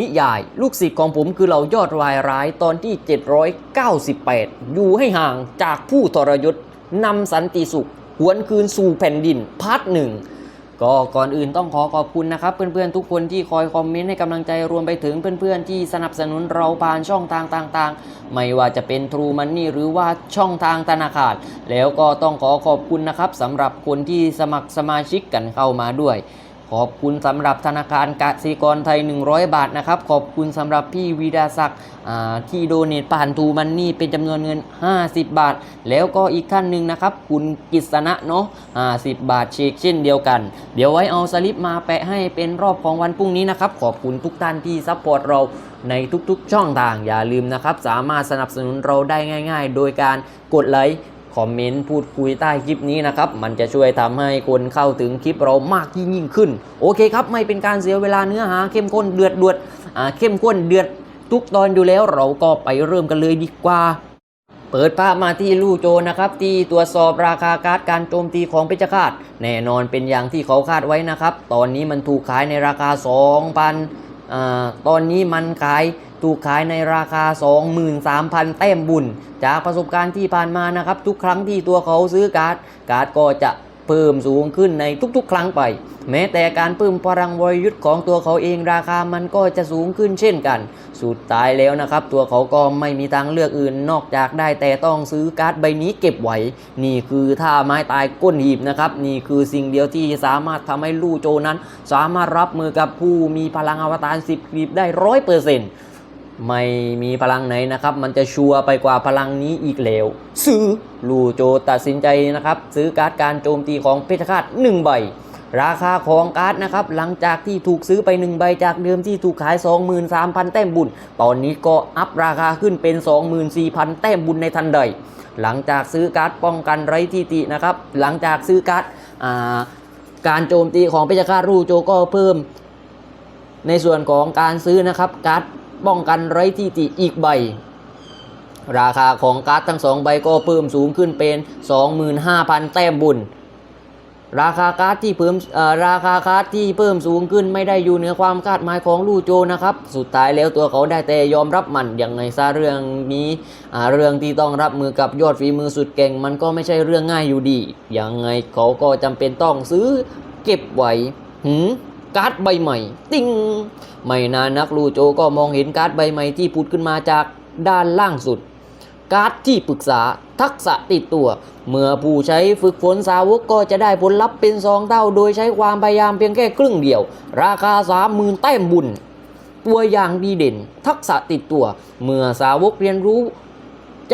นิยาย ลูกศิษย์ของผมคือเหล่ายอดวายร้ายตอนที่ 798 อยู่ให้ห่างจากผู้ทรยศนำสันติสุข หวนคืนสู่แผ่นดินพาร์ทหนึ่งก็ก่อนอื่นต้องขอขอบคุณนะครับ เพื่อนๆ ทุกคนที่คอยคอมเมนต์ให้กำลังใจรวมไปถึงเพื่อนๆ ที่สนับสนุนเราผ่านช่องทางต่างๆ ไม่ว่าจะเป็น True Money หรือว่าช่องทางธนาคารแล้วก็ต้องขอขอบคุณนะครับสำหรับคนที่สมัครสมาชิกกันเข้ามาด้วย ขอบคุณสำหรับธนาคารกสิกรไทย 100 บาทนะครับ ขอบคุณสำหรับพี่วีดาศักดิ์ที่โดเนทผ่านทูมันนี่เป็นจำนวนเงิน 50 บาท แล้วก็อีกท่านหนึ่งนะครับ คุณกิษณะเนาะ50 บาทเชกเช่นเดียวกัน เดี๋ยวไว้เอาสลิปมาแปะให้เป็นรอบของวันพรุ่งนี้นะครับ ขอบคุณทุกท่านที่ซัพพอร์ตเราในทุกๆช่องทางอย่าลืมนะครับ สามารถสนับสนุนเราได้ง่าย ๆ โดยการกดไลค์ คอมเมนต์พูดคุยใต้คลิปนี้นะครับ มันจะช่วยทำให้คนเข้าถึงคลิปเรามากยิ่งยิ่งขึ้น โอเคครับ ไม่เป็นการเสียเวลาเนื้อหาเข้มข้นเดือดเดือดอ่าเข้มข้นเดือดทุกตอนอยู่แล้วเราก็ไปเริ่มกันเลยดีกว่าเปิดภาพมาที่ลู่โจนะครับที่ตรวจสอบราคาการ์ดการโจมตีของเพชรฆาตแน่นอนเป็นอย่างที่เขาคาดไว้นะครับ ตอนนี้มันถูกขายในราคา 2,000อ่าตอนนี้มันขาย ถูกขายในราคา 23,000 แต้มบุญ จากประสบการณ์ที่ผ่านมานะครับ ทุกครั้งที่ตัวเขาซื้อการ์ด การ์ดก็จะเพิ่มสูงขึ้นในทุกๆ ครั้งไป แม้แต่การเพิ่มพลังวรยุทธ์ของตัวเขาเองราคามันก็จะสูงขึ้นเช่นกัน สุดท้ายแล้วนะครับ ตัวเขาก็ไม่มีทางเลือกอื่นนอกจากได้แต่ต้องซื้อการ์ดใบนี้เก็บไว้ นี่คือท่าไม้ตายก้นหีบนะครับ นี่คือสิ่งเดียวที่สามารถทำให้ลู่โจนั้น สามารถรับมือกับผู้มีพลังอวตาร10หีบได้ร้อยเปอร์เซ็นต์ ไม่มีพลังไหนนะครับ มันจะชัวร์ไปกว่าพลังนี้อีกแล้วซื้อลูโจตัดสินใจนะครับ ซื้อการ์ดการโจมตีของเพชรฆาต1ใบ ราคาของการ์ดนะครับ หลังจากที่ถูกซื้อไป 1 ใบจากเดิมที่ถูกขาย 23,000 แต้มบุญ ตอนนี้ก็อัพราคาขึ้นเป็น 24,000 แต้มบุญในทันใด หลังจากซื้อการ์ดป้องกันไร้ที่ตินะครับ หลังจากซื้อการ์ดการโจมตีของเพชรฆาตรูโจก็เพิ่ม ในส่วนของการซื้อนะครับการ์ด ป้องกันไร้ที่ติอีกใบ ราคาของการ์ดทั้งสองใบก็เพิ่มสูงขึ้นเป็น 25,000 แต้มบุญ ราคาการ์ดที่เพิ่มราคาการ์ดที่เพิ่มสูงขึ้นไม่ได้อยู่เหนือความคาดหมายของลู่โจนะครับ สุดท้ายแล้วตัวเขาได้แต่ยอมรับมันอย่างไงซะเรื่องนี้เรื่องที่ต้องรับมือกับยอดฝีมือสุดเก่งมันก็ไม่ใช่เรื่องง่ายอยู่ดี ยังไงเขาก็จำเป็นต้องซื้อเก็บไว้หืม การ์ดใบใหม่ ติ้งไม่นานนักลูโจก็มองเห็นการ์ดใบใหม่ที่พุดขึ้นมาจากด้านล่างสุด การ์ดที่ปรึกษาทักษะติดตัว เมื่อผู้ใช้ฝึกฝนสาวกก็จะได้ผลลัพธ์เป็นสองเท่า โดยใช้ความพยายามเพียงแค่ครึ่งเดียว ราคา30,000แต้มบุญ ตัวอย่างดีเด่น ทักษะติดตัว เมื่อสาวกเรียนรู้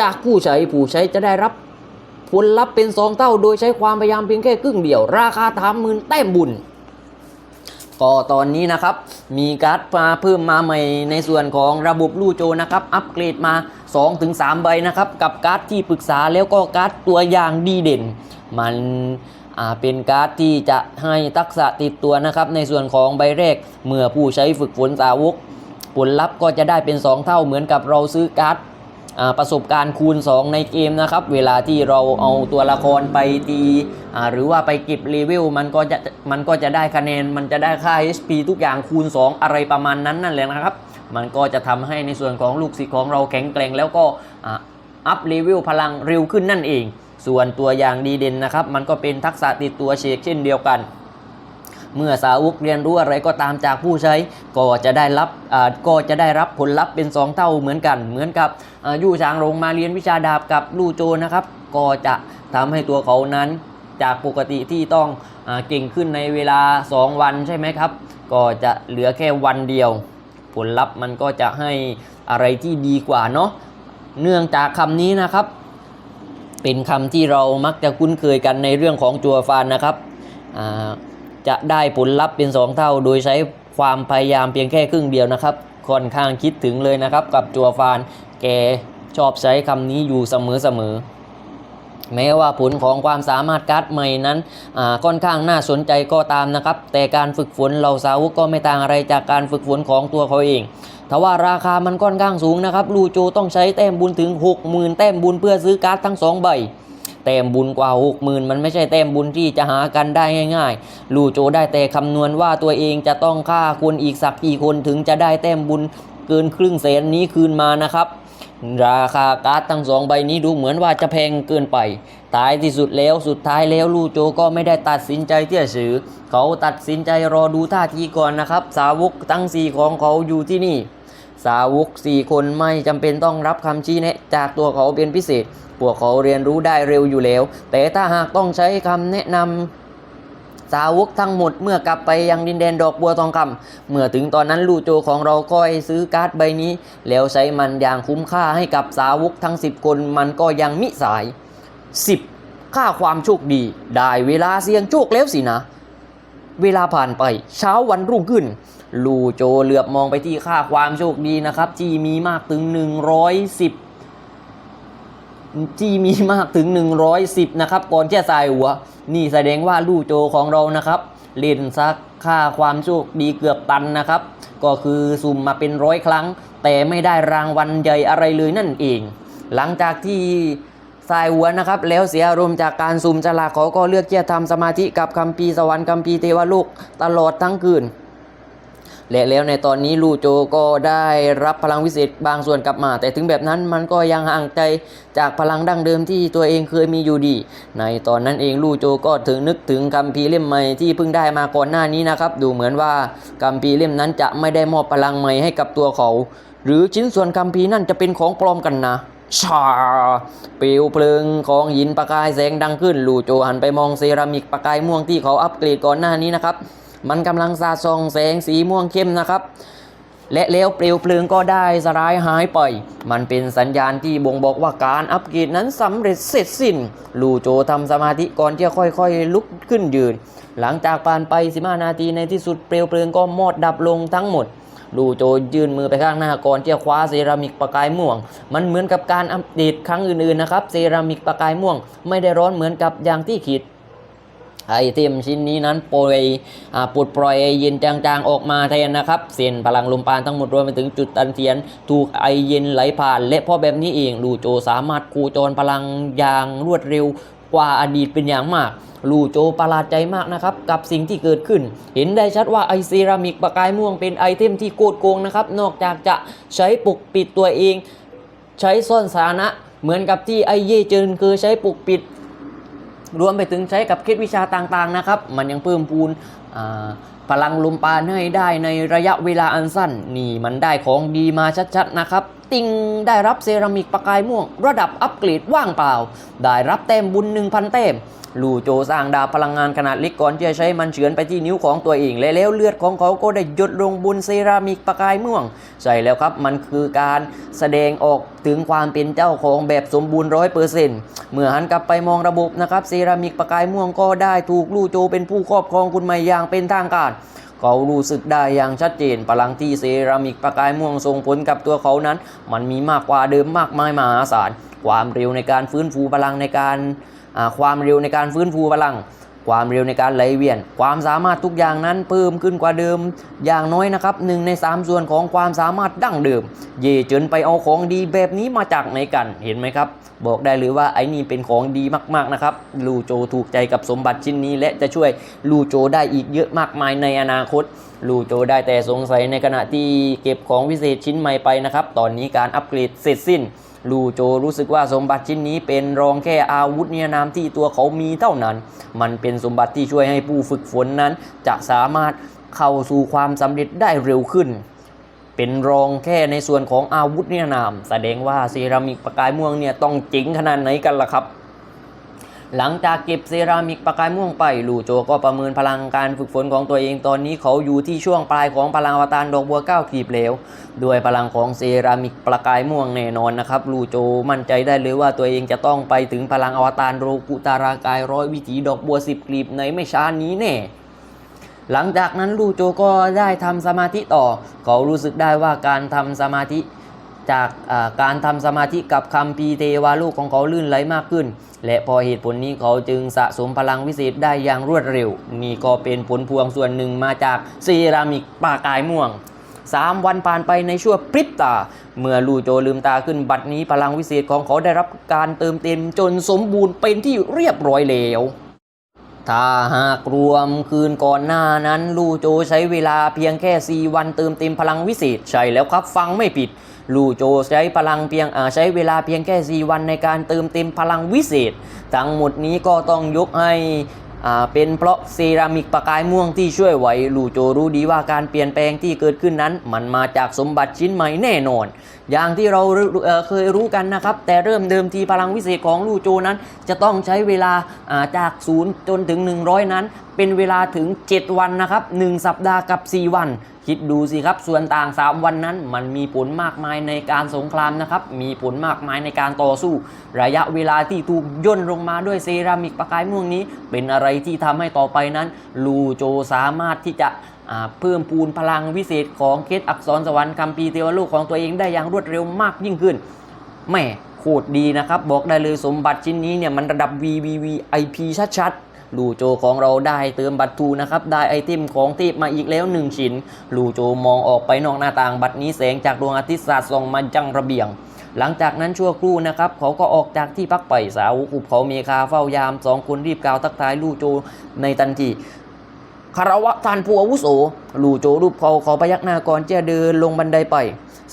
จากผู้ใช้ผู้ใช้จะได้รับผลลัพธ์เป็นสองเท่า โดยใช้ความพยายามเพียงแค่ครึ่งเดียว ราคาสามหมื่นแต้มบุญ ก็ตอนนี้นะครับ มีการ์ดมาเพิ่มมาใหม่ในส่วนของระบบลู่โจนะครับ อัปเกรดมา 2-3 ใบนะครับ กับการ์ดที่ปรึกษาแล้วก็การ์ดตัวอย่างดีเด่น มันเป็นการ์ดที่จะให้ทักษะติดตัวนะครับ ในส่วนของใบแรก เมื่อผู้ใช้ฝึกฝนสาวก ผลลัพธ์ก็จะได้เป็น 2 เท่าเหมือนกับเราซื้อการ์ด ประสบการณ์คูณ 2 ในเกมนะครับ เวลาที่เราเอาตัวละครไปตีหรือว่าไปเก็บเลเวลมันก็จะมันก็จะได้คะแนน มันจะได้ค่า HP ทุกอย่างคูณ 2 อะไรประมาณนั้นนั่นแหละนะครับ มันก็จะทำให้ในส่วนของลูกศิษย์ของเราแข็งแกร่งแล้วก็อัพเลเวลพลังเร็วขึ้นนั่นเอง ส่วนตัวอย่างดีเด่นนะครับ มันก็เป็นทักษะติดตัวเชกเช่นเดียวกัน เมื่อสาวกเรียนรู้อะไรก็ตามจากผู้ใช้ ก็จะได้รับก็จะได้รับผลลัพธ์เป็น 2 เท่าเหมือนกัน เหมือนกับยู่ช้างลงมาเรียนวิชาดาบกับลู่โจนะครับ ก็จะทำให้ตัวเขานั้นจากปกติที่ต้องอเก่งขึ้นในเวลา 2 วันใช่ไหมครับ ก็จะเหลือแค่วันเดียว ผลลัพธ์มันก็จะให้อะไรที่ดีกว่าเนาะเนื่องจากคำนี้นะครับ เป็นคำที่เรามักจะคุ้นเคยกันในเรื่องของจัวฟานนะครับอ่า จะได้ผลลัพธ์เป็น 2 เท่า โดยใช้ความพยายามเพียงแค่ครึ่งเดียวนะครับ ค่อนข้างคิดถึงเลยนะครับ กับจัวฟานแกชอบใช้คำนี้อยู่เสมอๆแม้ว่าผลของความสามารถการ์ดใหม่นั้นอ่าค่อนข้างน่าสนใจก็ตามนะครับ แต่การฝึกฝนเราสาวกก็ไม่ต่างอะไรจากการฝึกฝนของตัวเขาเองทว่าราคามันค่อนข้างสูงนะครับ ลูโจต้องใช้แต้มบุญถึง 60,000 แต้มบุญเพื่อซื้อการ์ดทั้ง 2 ใบ แต้มบุญกว่าหกหมื่นมันไม่ใช่แต้มบุญที่จะหากันได้ง่ายๆ ลูโจได้แต่คำนวณว่าตัวเองจะต้องฆ่าคนอีกสักกี่คนถึงจะได้แต้มบุญเกินครึ่งแสนนี้คืนมานะครับ ราคาการ์ดทั้งสองใบนี้ดูเหมือนว่าจะแพงเกินไปท้ายที่สุดแล้วสุดท้ายแล้วลูโจก็ไม่ได้ตัดสินใจที่จะซื้อเขาตัดสินใจรอดูท่าทีก่อนนะครับ สาวกทั้งสี่ของเขาอยู่ที่นี่ สาวกสี่คนไม่จำเป็นต้องรับคำชี้แนะจากตัวเขาเป็นพิเศษ พวกเขาเรียนรู้ได้เร็วอยู่แล้ว แต่ถ้าหากต้องใช้คำแนะนำสาวกทั้งหมดเมื่อกลับไปยังดินแดนดอกบัวทองคำเมื่อถึงตอนนั้นลูโจของเราก็ให้ซื้อการ์ดใบนี้ แล้วใช้มันอย่างคุ้มค่าให้กับสาวกทั้ง 10 คนมันก็ยังมิสาย 10 ค่าความโชคดี ได้เวลาเสี่ยงโชคแล้วสินะเวลาผ่านไปเช้าวันรุ่งขึ้น ลูโจเหลือบมองไปที่ค่าความโชคดีนะครับ ที่มีมากถึง 110 ที่มีมากถึง 110 นะครับ ก่อนที่จะใส่หัว นี่แสดงว่าลูโจของเรานะครับเล่นซักค่าความโชคดีเกือบตันนะครับ ก็คือสุ่มมาเป็นร้อยครั้ง แต่ไม่ได้รางวัลใหญ่อะไรเลยนั่นเอง หลังจากที่สายหัวนะครับ แล้วเสียอารมณ์จากการสุ่มฉลากเขาก็เลือกที่จะทำสมาธิกับคัมภีร์สวรรค์คัมภีร์เทวโลกตลอดทั้งคืน และแล้วในตอนนี้ลูโจก็ได้รับพลังวิเศษบางส่วนกลับมา แต่ถึงแบบนั้นมันก็ยังห่างไกลจากพลังดั้งเดิมที่ตัวเองเคยมีอยู่ดี ในตอนนั้นเองลูโจก็ถึงนึกถึงคัมภีร์เล่มใหม่ที่เพิ่งได้มาก่อนหน้านี้นะครับ ดูเหมือนว่าคัมภีร์เล่มนั้นจะไม่ได้มอบพลังใหม่ให้กับตัวเขา หรือชิ้นส่วนคัมภีร์นั่นจะเป็นของปลอมกันนะชาเปลวเพลิงของหินประกายแสงดังขึ้น ลูโจหันไปมองเซรามิกประกายม่วงที่เขาอัปเกรดก่อนหน้านี้นะครับ มันกำลังสาส่องแสงสีม่วงเข้มนะครับและแล้วเปลวเพลิงก็ได้สลายหายไป มันเป็นสัญญาณที่บ่งบอกว่าการอัปเกรดนั้นสำเร็จเสร็จสิ้น ลูโจทำสมาธิก่อนที่จะค่อยๆ ลุกขึ้นยืน หลังจากผ่านไป 15 นาทีในที่สุดเปลวเพลิงก็มอดดับลงทั้งหมด ลูโจยื่นมือไปข้างหน้าก่อนที่จะคว้าเซรามิกประกายม่วง มันเหมือนกับการอัปเดตครั้งอื่นๆนะครับ เซรามิกประกายม่วง ไม่ได้ร้อนเหมือนกับอย่างที่คิด ไอเทมชิ้นนี้นั้นปล่อยอปลดปล่อยไอเย็นจางๆ ออกมาแทนนะครับเส้นพลังลมปานทั้งหมดรวมไปถึงจุดตันเทียน ถูกไอเย็นไหลผ่าน และพราะแบบนี้เองลูโจสามารถคูจรพลังอย่างรวดเร็วกว่าอดีตเป็นอย่างมาก ลูโจประหลาดใจมากนะครับ กับสิ่งที่เกิดขึ้น เห็นได้ชัดว่าไอเซรามิกประกายม่วงเป็นไอเทมที่โกดโกงนะครับ นอกจากจะใช้ปกปิดตัวเอง ใช้ซ่อนสาระเหมือนกับที่ไอเย่เจินคือใช้ปกปิด รวมไปถึงใช้กับเคล็ดวิชาต่างๆนะครับ มันยังเพิ่มพูนพลังลมปานให้ได้ในระยะเวลาอันสั้น นี่มันได้ของดีมาชัดๆนะครับ ติงได้รับเซรามิกประกายม่วง ระดับอัปเกรดว่างเปล่า ได้รับแต้มบุญ 1,000 แต้ม ลู่โจสร้างดาพลังงานขนาดเล็กก่อนที่จะใช้มันเฉือนไปที่นิ้วของตัวเอง และแล้วเลือดของเขาก็ได้หยดลงบนเซรามิกประกายม่วง ใช่แล้วครับมันคือการแสดงออกถึงความเป็นเจ้าของแบบสมบูรณ์ร้อยเปอร์เซ็นต์เมื่อหันกลับไปมองระบบนะครับเซรามิกประกายม่วงก็ได้ถูกลู่โจเป็นผู้ครอบครองคุณใหม่อย่างเป็นทางการเขารู้สึกได้อย่างชัดเจนพลังที่เซรามิกประกายม่วงส่งผลกับตัวเขานั้น มันมีมากกว่าเดิมมากมายมหาศาลความเร็วในการฟื้นฟูพลังในการ ความเร็วในการฟื้นฟูพลัง ความเร็วในการไหลเวียน ความสามารถทุกอย่างนั้นเพิ่มขึ้นกว่าเดิม อย่างน้อยนะครับหนึ่งใน 3 ส่วนของความสามารถดั้งเดิม เย่เจินไปเอาของดีแบบนี้มาจากไหนกันเห็นไหมครับ บอกได้เลยว่าไอ้นี่เป็นของดีมากๆนะครับลูโจถูกใจกับสมบัติชิ้นนี้ และจะช่วยลูโจได้อีกเยอะมากมายในอนาคต ลูโจได้แต่สงสัยในขณะที่เก็บของวิเศษชิ้นใหม่ไปนะครับ ตอนนี้การอัปเกรดเสร็จสิ้น ลูโจรู้สึกว่าสมบัติชิ้นนี้เป็นรองแค่อาวุธเนียนามที่ตัวเขามีเท่านั้น มันเป็นสมบัติที่ช่วยให้ผู้ฝึกฝนนั้น จะสามารถเข้าสู่ความสำเร็จได้เร็วขึ้น เป็นรองแค่ในส่วนของอาวุธเนียนาม แสดงว่าเซรามิกประกายม่วงเนี่ยต้องเจ๋งขนาดไหนกันล่ะครับ หลังจากเก็บเซรามิกประกายม่วงไปลูโจก็ประเมินพลังการฝึกฝนของตัวเองตอนนี้เขาอยู่ที่ช่วงปลายของพลังอวตารดอกบัวเก้าขีบแล้วด้วยพลังของเซรามิกประกายม่วงแน่นอนนะครับลูโจมั่นใจได้เลยว่าตัวเองจะต้องไปถึงพลังอวตารโรกุตารากายร้อยวิถีดอกบัวสิบกลีบในไม่ช้านี้แน่หลังจากนั้นลูโจก็ได้ทำสมาธิต่อ เขารู้สึกได้ว่าการทำสมาธิ จากการทำสมาธิกับคำพีเทวาลูกของเขาลื่นไหลมากขึ้น และพอเหตุผลนี้เขาจึงสะสมพลังวิเศษได้อย่างรวดเร็ว นี่ก็เป็นผลพวงส่วนหนึ่งมาจากเซรามิกปากายม่วงสามวันผ่านไปในชั่วพริบตา เมื่อลู่โจลืมตาขึ้นบัดนี้พลังวิเศษของเขาได้รับการเติมเต็มจนสมบูรณ์เป็นที่เรียบร้อยแล้ว ถ้าหากรวมคืนก่อนหน้านั้นลู่โจใช้เวลาเพียงแค่ 4 วันเติมเต็มพลังวิเศษใช่แล้วครับฟังไม่ผิดลู่โจใช้พลังเพียงใช้เวลาเพียงแค่ 4 วันในการเติมเต็มพลังวิเศษ ทั้งหมดนี้ก็ต้องยกให้ เป็นเพราะเซรามิกประกายม่วงที่ช่วยไว้ลู่โจรู้ดีว่าการเปลี่ยนแปลงที่เกิดขึ้นนั้น มันมาจากสมบัติชิ้นใหม่แน่นอน อย่างที่เราเเคยรู้กันนะครับ แต่เริ่มเดิมทีพลังวิเศษของลู่โจนั้น จะต้องใช้เวลาอ่าจาก0จนถึง 100 นั้น เป็นเวลาถึง 7 วันนะครับ 1 สัปดาห์กับ 4 วัน คิดดูสิครับ ส่วนต่าง 3 วันนั้น มันมีผลมากมายในการสงครามนะครับ มีผลมากมายในการต่อสู้ ระยะเวลาที่ถูกย่นลงมาด้วยเซรามิกประกายม่วงนี้ เป็นอะไรที่ทำให้ต่อไปนั้น ลูโจสามารถที่จะเพิ่มพูนพลังวิเศษของเคสอักษรสวรรค์คัมภีร์เทวโลกของตัวเองได้อย่างรวดเร็วมากยิ่งขึ้นแม่โคตรดีนะครับ บอกได้เลยสมบัติชิ้นนี้เนี่ยมันระดับ VVVIP ชัดๆ ลูโจของเราได้เติมบัตรทูนะครับได้ไอเทมของเทพมาอีกแล้ว 1 ชิ้น ลูโจมองออกไปนอกหน้าต่างบัตรนี้แสงจากดวงอาทิตย์สาดส่องมาจังระเบียง หลังจากนั้นชั่วครู่นะครับเขาก็ออกจากที่พักไปสาวกุบเขาเมคาเฝ้ายามสองคนรีบกล่าวทักทายลูโจในทันทีคารวะทานผู้อาวุโสลู่โจรูปเขาขาพยักหน้าก่อนจะเดินลงบันไดไป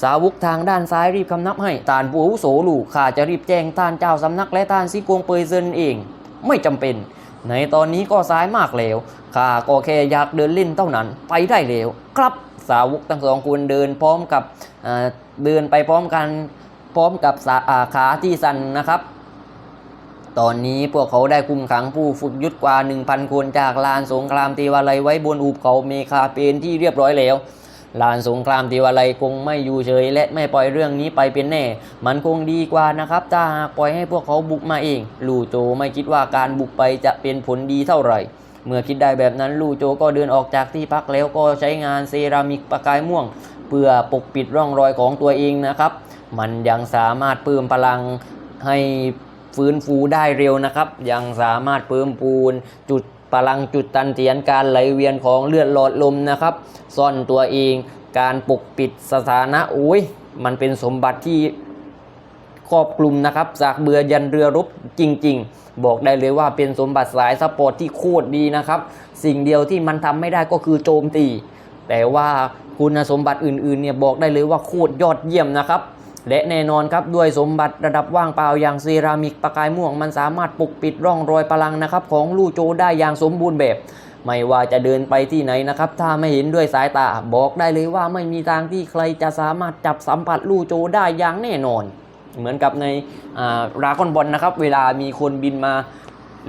สาวกทางด้านซ้ายรีบคำนับให้ทานผู้อาวุโสลู่ข้าจะรีบแจ้งท่านเจ้าสำนักและท่านซิกวงเปยเซินเอง ไม่จำเป็น ในตอนนี้ก็สายมากแล้วข้าก็แค่อยากเดินเล่นเท่านั้นไปได้แล้วครับสาวกทั้งสองคนเดินพร้อมกับเดินไปพร้อมกันพร้อมกับาขาที่สั่นนะครับตอนนี้พวกเขาได้คุมขังผู้ฝึกยุทธกว่า 1,000 คนจากลานสงครามเทวาลัยไว้บนอุบเขาเมคาเปนที่เรียบร้อยแล้ว ลานสงครามเทวาลัยคงไม่อยู่เฉย และไม่ปล่อยเรื่องนี้ไปเป็นแน่ มันคงดีกว่านะครับ ถ้าหากปล่อยให้พวกเขาบุกมาเอง ลู่โจไม่คิดว่าการบุกไปจะเป็นผลดีเท่าไหร่ เมื่อคิดได้แบบนั้นลู่โจก็เดินออกจากที่พักแล้วก็ใช้งานเซรามิกประกายม่วง เพื่อปกปิดร่องรอยของตัวเองนะครับ มันยังสามารถเพิ่มพลังให้ฟื้นฟูได้เร็วนะครับ ยังสามารถเพิ่มปูนจุด พลังจุดตันเตียนการไหลเวียนของเลือดหลอดลมนะครับ ซ่อนตัวเองการปกปิดสถานะโอ้ยมันเป็นสมบัติที่ครอบคลุมนะครับจากเรือยันเรือรบจริง ๆ บอกได้เลยว่าเป็นสมบัติสายสปอร์ตที่โคตรดีนะครับ สิ่งเดียวที่มันทำไม่ได้ก็คือโจมตี แต่ว่าคุณสมบัติอื่นๆเนี่ยบอกได้เลยว่าโคตรยอดเยี่ยมนะครับ และแน่นอนครับด้วยสมบัติระดับว่างเปล่าอย่างเซรามิกประกายม่วงมันสามารถปกปิดร่องรอยพลังนะครับของลู่โจได้อย่างสมบูรณ์แบบ ไม่ว่าจะเดินไปที่ไหนนะครับ ถ้าไม่เห็นด้วยสายตาบอกได้เลยว่าไม่มีทางที่ใครจะสามารถจับสัมผัสลู่โจได้อย่างแน่นอน เหมือนกับในราก้อนบอลนะครับ เวลามีคนบินมา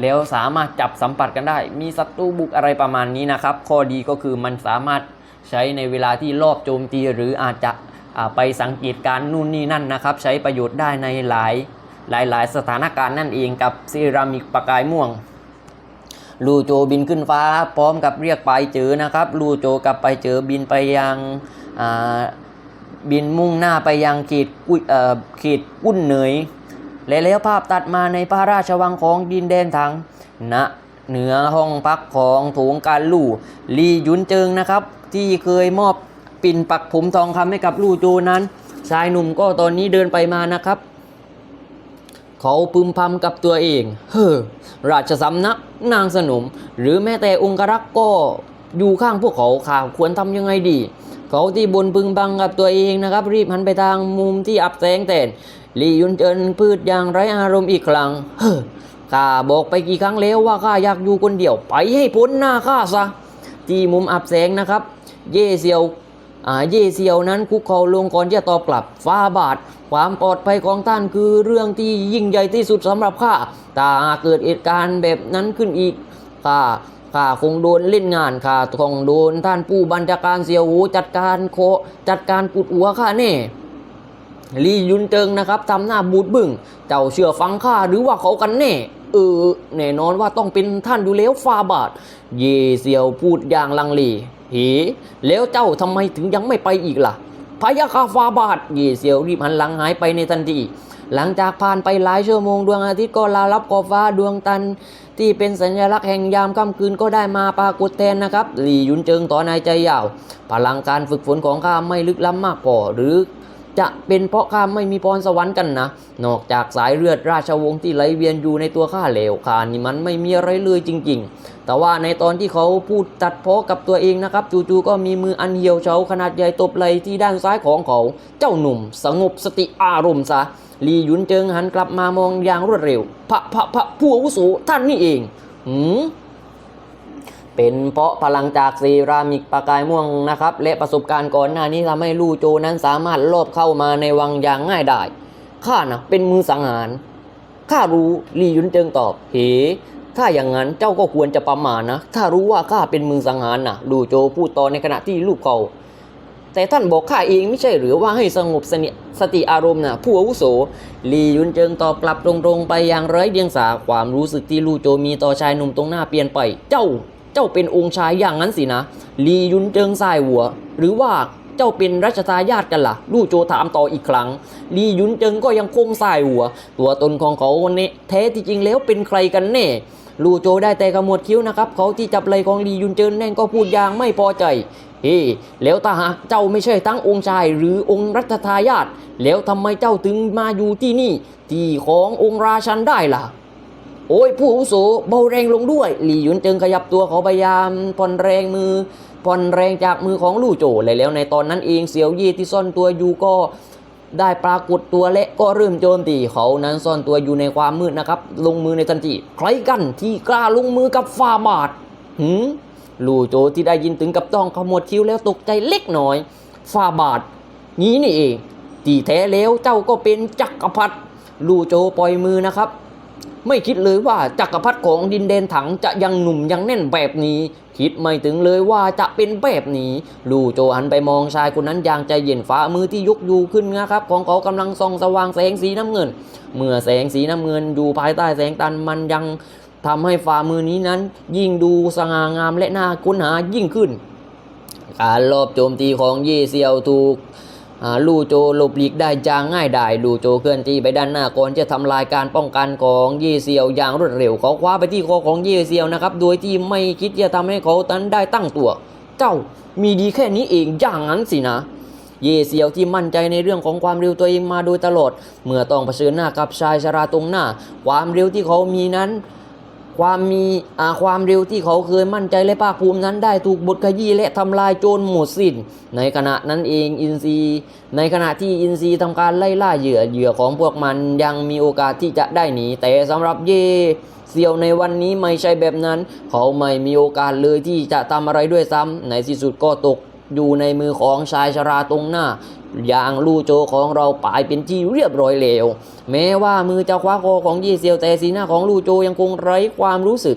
แล้วสามารถจับสัมผัสกันได้ มีศัตรูบุกอะไรประมาณนี้นะครับ ข้อดีก็คือมันสามารถใช้ในเวลาที่รอบโจมตีหรืออาจจะ ไปสังเกตการนู่นนี่นั่นนะครับ ใช้ประโยชน์ได้ในหลายหลายหลายสถานการณ์นั่นเองกับเซรามิกประกายม่วง ลูโจบินขึ้นฟ้า พร้อมกับเรียกไปเจอนะครับ ลูโจกลับไปเจอบินไปยังบินมุ่งหน้าไปยังเขตกุยเอ่อเขตกุ้นเหนยและแล้วภาพตัดมาในพระราชวังของดินแดนถังณเหนือห้องพักของถงการลู่ลียุนเจิงนะครับ ที่เคยมอบ ปิ่นปักผมทองคำให้กับลู่โจนั้นชายหนุ่มก็ตอนนี้เดินไปมานะครับ เขาพึมพำกับตัวเอง เฮ้อราชสำนักนางสนม หรือแม้แต่องครักษ์ก็อยู่ข้างพวกเขาข่าวควรทำยังไงดี เขาที่บนพึงบังกับตัวเองนะครับ รีบหันไปทางมุมที่อับแสงแทนลียุนเจินพืดอย่างไรอารมณ์อีกครั้ง เฮ้อข้าบอกไปกี่ครั้งแล้วว่าข้าอยากอยู่คนเดียวไปให้พ้นหน้าข้าซะที่มุมอับแสงนะครับ เย่เซียว เย่เซียวนั้นคุกเข่าลงก่อนจะตอบกลับฟ้าบาท ความปลอดภัยของท่านคือเรื่องที่ยิ่งใหญ่ที่สุดสำหรับข้าถ้าหากเกิดเหตุการณ์แบบนั้นขึ้นอีกข้าข้าคงโดนเล่นงานข้าคงโดนท่านผู้บัญชาการเซียวหูจัดการโคจัดการกุดหัวข้าแน่ลียุนเจิงนะครับทำหน้าบูดบึง้งเจ้าเชื่อฟังข้าหรือว่าเขากันแน่เออแน่นอนว่าต้องเป็นท่านอยู่แล้วฟาบาทเยเซียวพูดอย่างลังเล เฮ้แล้วเจ้าทำไมถึงยังไม่ไปอีกล่ะพยาคาฟาบาทเยเซียวรีบหันหลังหายไปในทันทีหลังจากผ่านไปหลายชั่วโมงดวงอาทิตย์ก็ลาลับขอบฟ้าดวงตันที่เป็นสัญลักษณ์แห่งยามค่ำคืนก็ได้มาปรากฏแทนนะครับ หลี่ยุนเจิงต่อนายใจยาว พลังการฝึกฝนของข้าไม่ลึกล้ำมากพอหรือ จะเป็นเพราะข้าไม่มีพรสวรรค์กันนะ นอกจากสายเลือดราชวงศ์ที่ไหลเวียนอยู่ในตัวข้าเหลวข้านี่มันไม่มีอะไรเลยจริง ๆ แต่ว่าในตอนที่เขาพูดตัดเพ้อกับตัวเองนะครับ จู่ๆก็มีมืออันเหี่ยวเฉาขนาดใหญ่ตบไหลที่ด้านซ้ายของเขา เจ้าหนุ่ม สงบสติอารมณ์ซะลีหยุนเจิงหันกลับมามองอย่างรวดเร็วพระพระพระผู้อาวุโสท่านนี่เองหืม เป็นเพราะพลังจากเซรามิกประกายม่วงนะครับ และประสบการณ์ก่อนหน้านี้ทำให้ลู่โจนั้นสามารถลอบเข้ามาในวังอย่างง่ายได้ข้านะเป็นมือสังหารข้ารู้ลียุนเจิงตอบเฮ้ถ้าอย่างนั้นเจ้าก็ควรจะประมาทนะ ถ้ารู้ว่าข้าเป็นมือสังหารนะลู่โจพูดต่อในขณะที่ลูกเขาแต่ท่านบอกข้าเองไม่ใช่หรือว่าให้สงบสนิสติอารมณ์นะผู้อาวุโสลียุนเจิงตอบกลับตรงๆ ไปอย่างไร้เดียงสาความรู้สึกที่ลู่โจมีต่อชายหนุ่มตรงหน้าเปลี่ยนไปเจ้า จ้าเป็นองค์ชายอย่างนั้นสินะ ลียุนเจิงสายหัว หรือว่าเจ้าเป็นรัชทายาทกันล่ะ ลู่โจถามต่ออีกครั้ง ลียุนเจิงก็ยังคงสายหัว ตัวตนของเขาเนี่ยแท้ที่จริงแล้วเป็นใครกันแน่ลู่โจได้แต่ขมวดคิ้วนะครับ เขาที่จับไหลของลียุนเจิงแน่นก็พูดอย่างไม่พอใจเฮ้แล้วถ้าหากเจ้าไม่ใช่ทั้งองค์ชายหรือองค์รัชทายาทแล้วทำไมเจ้าถึงมาอยู่ที่นี่ ที่ขององค์ราชันได้ล่ะ โอ้ยผู้อาวุโสเบาแรงลงด้วย หลี่หยุนจิงขยับตัวเขาพยายามผ่อนแรงมือผ่อนแรงจากมือของลู่โจและแล้วในตอนนั้นเองเสียวยี่ที่ซ่อนตัวอยู่ก็ได้ปรากฏตัวและก็เริ่มโจมตีเขานั้นซ่อนตัวอยู่ในความมืดนะครับ ลงมือในทันทีใครกันที่กล้าลงมือกับฟาบาทหืมลู่โจที่ได้ยินถึงกับต้องขมวดคิ้วแล้วตกใจเล็กน้อยฟาบาทนี้นี่เองที่แท้แล้วเจ้าก็เป็นจักรพรรดิลู่โจปล่อยมือนะครับ ไม่คิดเลยว่าจักรพรรดิของดินแดนถังจะยังหนุ่มยังแน่นแบบนี้ คิดไม่ถึงเลยว่าจะเป็นแบบนี้ ลู่โจหันไปมองชายคนนั้นอย่างใจเย็นฝ่ามือที่ยกอยู่ขึ้นนะครับ ของเขากำลังส่องสว่างแสงสีน้ำเงิน เมื่อแสงสีน้ำเงินอยู่ภายใต้แสงตันมันยังทำให้ฝ่ามือนี้นั้น ยิ่งดูสง่างามและน่าค้นหายิ่งขึ้น การลอบโจมตีของเย่เซียวถูก ลู่โจหลบหลีกได้จางง่ายได้ลู่โจเคลื่อนที่ไปด้านหน้าก่อนจะทำลายการป้องกันของเย่เซียวอย่างรวดเร็วเขาคว้าไปที่คอของเย่เซียวนะครับโดยที่ไม่คิดจะทำให้เขานั้นได้ตั้งตัว เจ้ามีดีแค่นี้เองอย่างนั้นสินะเย่เซียวที่มั่นใจในเรื่องของความเร็วตัวเองมาโดยตลอด เมื่อต้องเผชิญหน้ากับชายชราตรงหน้า ความเร็วที่เขามีนั้น ความมีอาความเร็วที่เขาเคยมั่นใจและภาคภูมินั้นได้ถูกบทขยี้และทำลายโจรหมดสิ้น ในขณะนั้นเองอินซีย์ในขณะที่อินซีย์ทำการไล่ล่าเหยื่อเหยื่อของพวกมันยังมีโอกาสที่จะได้หนีแต่สำหรับเย่เซียวในวันนี้ไม่ใช่แบบนั้น เขาไม่มีโอกาสเลยที่จะทำอะไรด้วยซ้ำในที่สุดก็ตกอยู่ในมือของชายชราตรงหน้า อย่างลู่โจของเราปลายเป็นที่เรียบร้อยแล้วแม้ว่ามือจะคว้าคอของเยเซียวแต่สีหน้าของลู่โจยังคงไร้ความรู้สึก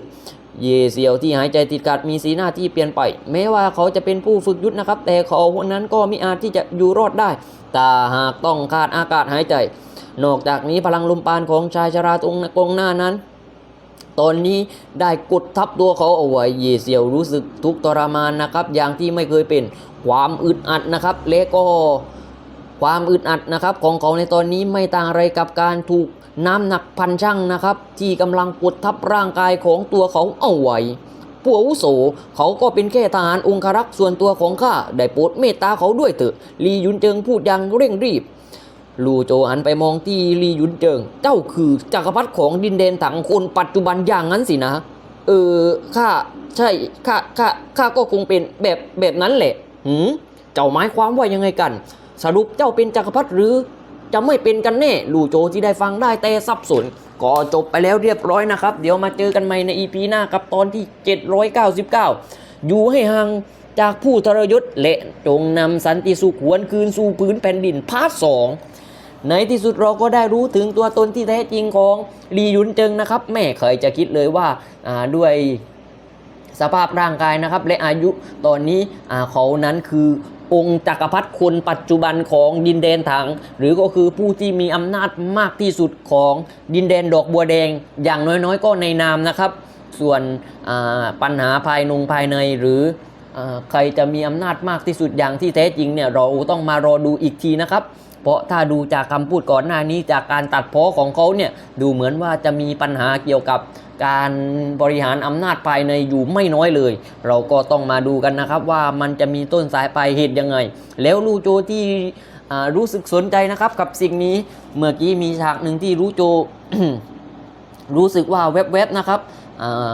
เยเซียวที่หายใจติดขัดมีสีหน้าที่เปลี่ยนไป แม้ว่าเขาจะเป็นผู้ฝึกยุทธนะครับ แต่เขาคนนั้นก็ไมิอาจที่จะอยู่รอดได้แต่หากต้องขาดอากาศหายใจ นอกจากนี้พลังลมปานของชายชราตรงกองหน้านั้นตอนนี้ได้กดทับตัวเขาเอาไว้เยเซียวรู้สึกทุกข์ทรมานนะครับ อย่างที่ไม่เคยเป็นความอึดอัดนะครับ และก็ ความอึดอัดนะครับของเขาในตอนนี้ไม่ต่างอะไรกับการถูกน้ำหนักพันช่างนะครับ ที่กำลังกดทับร่างกายของตัวเขาเอาไว้ผู้อาวุโสเขาก็เป็นแค่ทหารองครักษ์ส่วนตัวของข้าได้โปรดเมตตาเขาด้วยเถอะลียุนเจิงพูดอย่างเร่งรีบ ลู่โจหันไปมองที่ลีหยุนเจิง เจ้าคือจักรพรรดิของดินแดนถังคนปัจจุบันอย่างนั้นสินะ เออข้าใช่ข้าข้าข้าก็คงเป็นแบบแบบนั้นแหละหืมเจ้าหมายความว่ายังไงกัน สรุปเจ้าเป็นจักรพรรดิหรือ จะไม่เป็นกันแน่ลู่โจที่ได้ฟังได้แต่สับสนก็จบไปแล้วเรียบร้อยนะครับ เดี๋ยวมาเจอกันใหม่ในอีพีหน้ากับตอนที่ 799 อยู่ให้ห่างจากผู้ทรยศและจงนำสันติสุขหวนคืนสู่พื้นแผ่นดินพาร์ทสองในที่สุดเราก็ได้รู้ถึงตัวตนที่แท้จริงของลียุนเจิงนะครับ แม่เคยจะคิดเลยว่าาด้วยสภาพร่างกายนะครับ และอายุตอนนี้เขานั้นคือ องค์จักรพรรดิคนปัจจุบันของดินแดนถัง หรือก็คือผู้ที่มีอำนาจมากที่สุดของดินแดนดอกบัวแดง อย่างน้อยๆ ก็ในนามนะครับ ส่วนปัญหาภายนงภายในหรืออใครจะมีอำนาจมากที่สุดอย่างที่แท้จริงเนี่ยเราต้องมารอดูอีกทีนะครับ เพราะถ้าดูจากคำพูดก่อนหน้านี้จากการตัดพ้อของเขาเนี่ยดูเหมือนว่าจะมีปัญหาเกี่ยวกับการบริหารอำนาจภายในอยู่ไม่น้อยเลย เราก็ต้องมาดูกันนะครับว่ามันจะมีต้นสายปลายเหตุยังไง แล้วลูโจที่รู้สึกสนใจนะครับกับสิ่งนี้เมื่อกี้มีฉากหนึ่งที่รู้โจรู้สึกว่าแวบๆนะครับอ่า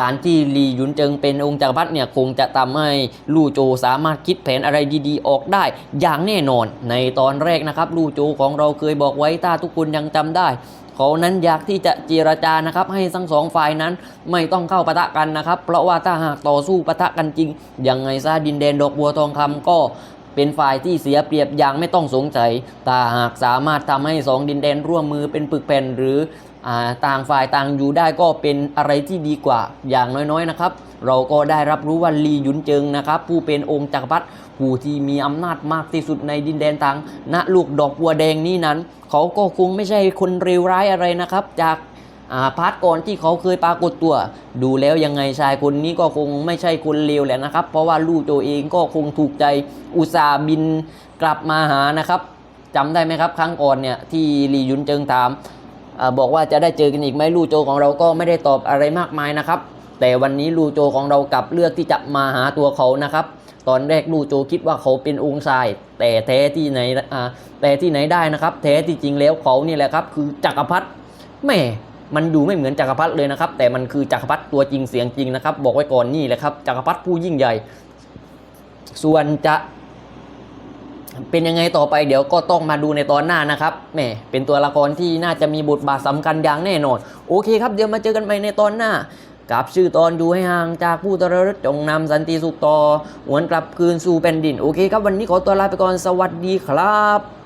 การที่ลีหยุนเจิงเป็นองค์จักรพรรดิเนี่ยคงจะทำให้ลู่โจสามารถคิดแผนอะไรดีๆ ออกได้ อย่างแน่นอน ในตอนแรกนะครับลู่โจของเราเคยบอกไว้ถ้าทุกคนยังจำได้เขานั้นอยากที่จะเจรจานะครับ ให้ทั้งสองฝ่ายนั้นไม่ต้องเข้าปะทะกันนะครับ เพราะว่าถ้าหากต่อสู้ปะทะกันจริง ยังไงซะดินแดนดอกบัวทองคำก็เป็นฝ่ายที่เสียเปรียบอย่างไม่ต้องสงสัยแต่หากสามารถทำให้สองดินแดนร่วมมือเป็นปึกแผ่นหรือ ต่างฝ่ายต่างอยู่ได้ก็เป็นอะไรที่ดีกว่าอย่างน้อยๆนะครับ เราก็ได้รับรู้ว่าลีหยุนเจิงนะครับ ผู้เป็นองค์จักรพรรดิผู้ที่มีอำนาจมากที่สุดในดินแดนต่างณลูกดอกบัวแดงนี้นั้น เขาก็คงไม่ใช่คนเลวร้ายอะไรนะครับ จากาพาร์ทก่อนที่เขาเคยปรากฏตัว ดูแล้วยังไงชายคนนี้ก็คงไม่ใช่คนเลวแหละนะครับ เพราะว่าลู่โจเองก็คงถูกใจอุตสาห์บินกลับมาหานะครับจำได้ไหมครับ ครั้งก่อนเนี่ยที่ลียุนเจิงถาม บอกว่าจะได้เจอกันอีกไหมลูโจของเราก็ไม่ได้ตอบอะไรมากมายนะครับ แต่วันนี้ลูโจของเรากลับเลือกที่จะมาหาตัวเขานะครับ ตอนแรกลูโจคิดว่าเขาเป็นองค์ชาย แต่แท้ที่ไหนแต่ที่ไหนได้นะครับ แท้ที่จริงแล้วเขานี่แหละครับ คือจักรพรรดิแม่มันดูไม่เหมือนจักรพรรดิเลยนะครับ แต่มันคือจักรพรรดิตัวจริงเสียงจริงนะครับ บอกไว้ก่อนนี่แหละครับจักรพรรดิผู้ยิ่งใหญ่ ส่วนจะ เป็นยังไงต่อไปเดี๋ยวก็ต้องมาดูในตอนหน้านะครับแหมเป็นตัวละครที่น่าจะมีบทบาทสำคัญอย่างแน่นอน โอเคครับเดี๋ยวมาเจอกันใหม่ในตอนหน้ากับชื่อตอนอยู่ให้ห่างจากผู้ตรรจงนำสันติสุขต่อหวนกลับคืนสู่แผ่นดิน โอเคครับวันนี้ขอตัวลาไปก่อนสวัสดีครับ